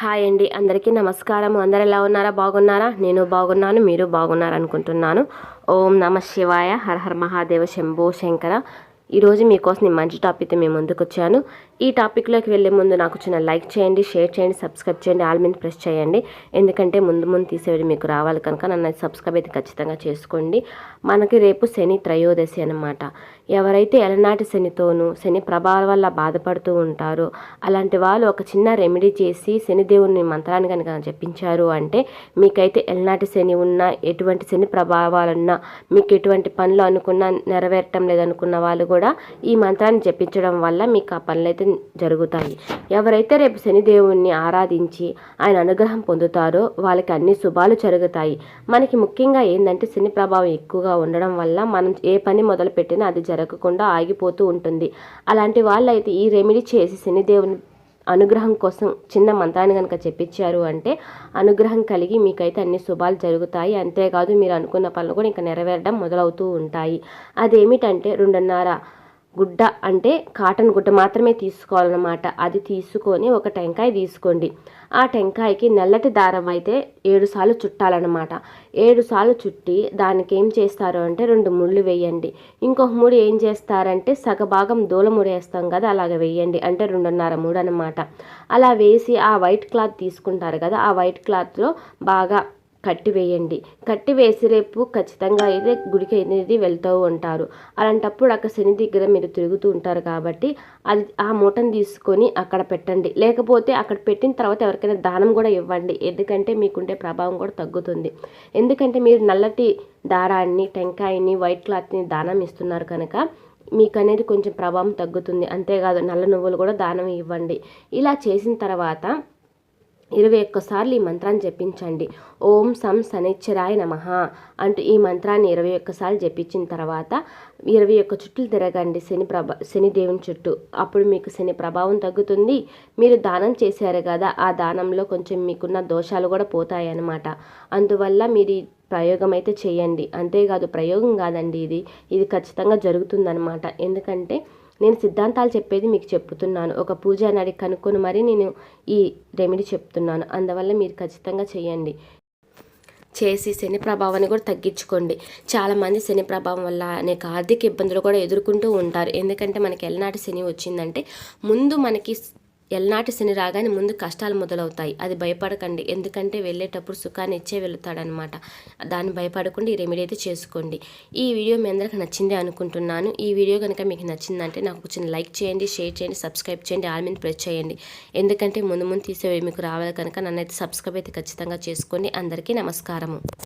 Hi అండి. అందరికీ నమస్కారం. అందరు ఎలా ఉన్నారా? బాగున్నారా? నేను బాగున్నాను. మీరు బాగున్నారనుకుంటున్నాను. ఓం నమ శివాయ. హర హర మహాదేవ శంభో శంకర. ఈరోజు మీకోసం నేను మంచి టాపిక్తో మేము ముందుకు వచ్చాను. ఈ టాపిక్లోకి వెళ్ళే ముందు నాకు చిన్న లైక్ చేయండి షేర్ చేయండి సబ్స్క్రైబ్ చేయండి ఆల్ మీద ప్రెస్ చేయండి. ఎందుకంటే ముందు ముందు తీసేవి మీకు రావాలి కనుక నన్ను సబ్స్క్రైబ్ అయితే ఖచ్చితంగా చేసుకోండి. మనకి రేపు శని త్రయోదశి అనమాట ఎవరైతే ఎలనాటి శనితోనూ శని ప్రభావం వల్ల బాధపడుతూ ఉంటారో అలాంటి వాళ్ళు ఒక చిన్న రెమెడీ చేసి శనిదేవుని మంత్రాన్ని కనుక చెప్పించారు అంటే మీకైతే ఎలనాటి శని ఉన్నా ఎటువంటి శని ప్రభావాలున్నా మీకు ఎటువంటి పనులు అనుకున్నా నెరవేరటం లేదనుకున్న వాళ్ళు కూడా కూడా ఈ మంత్రాన్ని జపించడం వల్ల మీకు ఆ పనులు అయితే జరుగుతాయి. ఎవరైతే రేపు శనిదేవుణ్ణి ఆరాధించి ఆయన అనుగ్రహం పొందుతారో వాళ్ళకి అన్ని శుభాలు జరుగుతాయి. మనకి ముఖ్యంగా ఏంటంటే శని ప్రభావం ఎక్కువగా ఉండడం వల్ల మనం ఏ పని మొదలు పెట్టినా అది జరగకుండా ఆగిపోతూ ఉంటుంది. అలాంటి వాళ్ళైతే ఈ రెమెడీ చేసి శనిదేవుని అనుగ్రహం కోసం చిన్న మంత్రాన్ని కనుక చెప్పించారు అంటే అనుగ్రహం కలిగి మీకైతే అన్ని శుభాలు జరుగుతాయి. అంతేకాదు మీరు అనుకున్న పనులు కూడా ఇంకా నెరవేరడం మొదలవుతూ ఉంటాయి. అదేమిటంటే రెండున్నర గుడ్డ అంటే కాటన్ గుడ్డ మాత్రమే తీసుకోవాలన్నమాట. అది తీసుకొని ఒక టెంకాయ తీసుకోండి. ఆ టెంకాయకి నల్లటి దారం అయితే ఏడు సార్లు చుట్టాలన్నమాట. ఏడు సార్లు చుట్టి దానికి ఏం చేస్తారు అంటే రెండు ముళ్ళు వేయండి. ఇంకొక మూడు ఏం చేస్తారంటే సగభాగం దూలముడు వేస్తాం కదా అలాగ వేయండి. అంటే రెండున్నర మూడు అనమాట అలా వేసి ఆ వైట్ క్లాత్ తీసుకుంటారు కదా ఆ వైట్ క్లాత్లో బాగా కట్టి వేయండి కట్టి వేసి రేపు ఖచ్చితంగా అయితే గుడికి అనేది వెళ్తూ ఉంటారు. అలాంటప్పుడు అక్కడ శని దగ్గర మీరు తిరుగుతూ ఉంటారు కాబట్టి అది ఆ మూటను తీసుకొని అక్కడ పెట్టండి. లేకపోతే అక్కడ పెట్టిన తర్వాత ఎవరికైనా దానం కూడా ఇవ్వండి. ఎందుకంటే మీకుండే ప్రభావం కూడా తగ్గుతుంది. ఎందుకంటే మీరు నల్లటి దారాన్ని టెంకాయని వైట్ క్లాత్ని దానం ఇస్తున్నారు కనుక మీకు అనేది కొంచెం ప్రభావం తగ్గుతుంది. అంతేకాదు నల్ల నువ్వులు కూడా దానం ఇవ్వండి. ఇలా చేసిన తర్వాత ఇరవై ఒక్కసార్లు ఈ మంత్రాన్ని జపించండి. ఓం సం సనిచ్చరాయ నమ అంటూ ఈ మంత్రాన్ని ఇరవై ఒక్కసార్లు జపించిన తర్వాత ఇరవై ఒక్క చుట్టులు తిరగండి శని ప్రభ శని దేవుని చుట్టూ. అప్పుడు మీకు శని ప్రభావం తగ్గుతుంది. మీరు దానం చేశారు కదా ఆ దానంలో కొంచెం మీకున్న దోషాలు కూడా పోతాయి అన్నమాట అందువల్ల మీరు ప్రయోగం అయితే చేయండి. అంతేకాదు ప్రయోగం కాదండి ఇది. ఇది ఖచ్చితంగా జరుగుతుందనమాట ఎందుకంటే నేను సిద్ధాంతాలు చెప్పేది మీకు చెప్తున్నాను. ఒక పూజ అని కనుక్కొని మరీ నేను ఈ రెమెడీ చెప్తున్నాను. అందువల్ల మీరు ఖచ్చితంగా చేయండి. చేసి శని ప్రభావాన్ని కూడా తగ్గించుకోండి. చాలామంది శని ప్రభావం వల్ల అనేక ఆర్థిక ఇబ్బందులు కూడా ఎదుర్కొంటూ ఉంటారు. ఎందుకంటే మనకి ఎలనాటి శని వచ్చిందంటే ముందు మనకి ఎల్నాటి శని రాగానే ముందు కష్టాలు మొదలవుతాయి. అది భయపడకండి. ఎందుకంటే వెళ్ళేటప్పుడు సుఖాన్ని ఇచ్చే వెళుతాడనమాట దాన్ని భయపడకుండా ఈ రెమెడీ అయితే చేసుకోండి. ఈ వీడియో మీ అందరికి నచ్చింది అనుకుంటున్నాను. ఈ వీడియో కనుక మీకు నచ్చిందంటే నాకు చిన్న లైక్ చేయండి షేర్ చేయండి సబ్స్క్రైబ్ చేయండి ఆల్ మీద ప్రెస్ చేయండి. ఎందుకంటే ముందు ముందు తీసేవి మీకు రావాలి కనుక నన్నైతే సబ్స్క్రైబ్ అయితే ఖచ్చితంగా చేసుకోండి. అందరికీ నమస్కారము.